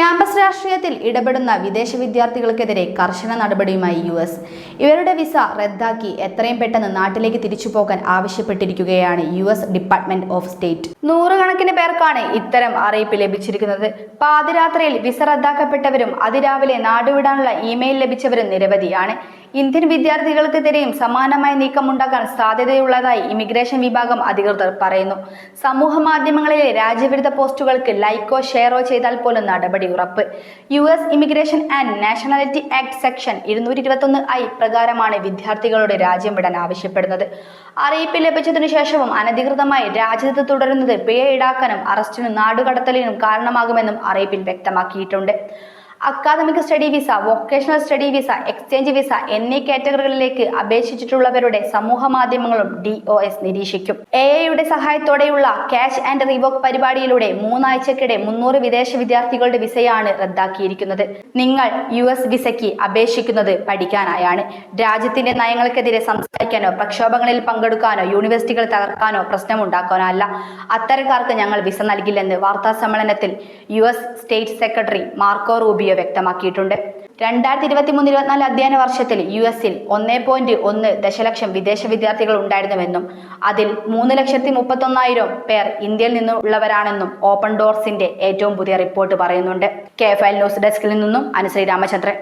Campus രാഷ്ട്രീയത്തിൽ ഇടപെടുന്ന വിദേശ വിദ്യാർത്ഥികൾക്കെതിരെ കർശന നടപടിയുമായി യു എസ്. ഇവരുടെ വിസ റദ്ദാക്കി എത്രയും പെട്ടെന്ന് നാട്ടിലേക്ക് തിരിച്ചു പോകാൻ ആവശ്യപ്പെട്ടിരിക്കുകയാണ് U S department of state. നൂറുകണക്കിന് പേർക്കാണ് ഇത്തരം അറിയിപ്പ് ലഭിച്ചിരിക്കുന്നത്. പാതിരാത്രിയിൽ വിസ റദ്ദാക്കപ്പെട്ടവരും അതിരാവിലെ നാടുവിടാനുള്ള ഇമെയിൽ ലഭിച്ചവരും നിരവധിയാണ്. ഇന്ത്യൻ വിദ്യാർത്ഥികൾക്കെതിരെയും സമാനമായ നീക്കമുണ്ടാകാൻ സാധ്യതയുള്ളതായി ഇമിഗ്രേഷൻ വിഭാഗം അധികൃതർ പറയുന്നു. സമൂഹ മാധ്യമങ്ങളിലെ രാജ്യവിരുദ്ധ പോസ്റ്റുകൾക്ക് ലൈക്കോ ഷെയറോ ചെയ്താൽ പോലും നടപടി ഉറപ്പ്. U S immigration and nationality act section ഇരുന്നൂറ്റി ഇരുപത്തൊന്ന് ഐ പ്രകാരമാണ് വിദ്യാർത്ഥികളുടെ രാജ്യം വിടാൻ ആവശ്യപ്പെടുന്നത്. അറിയിപ്പ് ലഭിച്ചതിനു ശേഷവും അനധികൃതമായി രാജ്യത്ത് തുടരുന്നത് പിഴ ഈടാക്കാനും അറസ്റ്റിനും നാടുകടത്തലിനും കാരണമാകുമെന്നും അറിയിപ്പിൽ വ്യക്തമാക്കിയിട്ടുണ്ട്. Academic study visa vocational study visa exchange visa എന്നീ കാറ്റഗറികളിലേക്ക് അപേക്ഷിച്ചിട്ടുള്ളവരുടെ സമൂഹ മാധ്യമങ്ങളും ഡി ഒ എസ് നിരീക്ഷിക്കും. എ ഐയുടെ സഹായത്തോടെയുള്ള ക്യാഷ് ആൻഡ് റിവോക്ക് പരിപാടിയിലൂടെ മൂന്നാഴ്ചക്കിടെ മുന്നൂറ് വിദേശ വിദ്യാർത്ഥികളുടെ വിസയാണ് റദ്ദാക്കിയിരിക്കുന്നത്. നിങ്ങൾ യു എസ് വിസയ്ക്ക് അപേക്ഷിക്കുന്നത് പഠിക്കാനായാണ്. രാജ്യത്തിന്റെ നയങ്ങൾക്കെതിരെ സംസാരിക്കാനോ പ്രക്ഷോഭങ്ങളിൽ പങ്കെടുക്കാനോ യൂണിവേഴ്സിറ്റികൾ തകർക്കാനോ പ്രശ്നമുണ്ടാക്കാനോ അല്ല അത്തരക്കാർക്ക് ഞങ്ങൾ വിസ നൽകില്ലെന്ന് വാർത്താ സമ്മേളനത്തിൽ U S state secretary Marco Rubio വ്യക്തമാക്കിയിട്ടുണ്ട്. രണ്ടായിരത്തി ഇരുപത്തി മൂന്ന് ഇരുപത്തിനാല് അധ്യയന വർഷത്തിൽ യു എസിൽ ഒന്നേ പോയിന്റ് ഒന്ന് ദശലക്ഷം വിദേശ വിദ്യാർത്ഥികൾ ഉണ്ടായിരുന്നുവെന്നും അതിൽ മൂന്ന് ലക്ഷത്തി മുപ്പത്തൊന്നായിരം പേർ ഇന്ത്യയിൽ നിന്നുള്ളവരാണെന്നും ഓപ്പൺ ഡോർസിന്റെ ഏറ്റവും പുതിയ റിപ്പോർട്ട് പറയുന്നുണ്ട്. കെ ഫയൽ ന്യൂസ് ഡെസ്കിൽ നിന്നും അനുശ്രീ രാമചന്ദ്രൻ.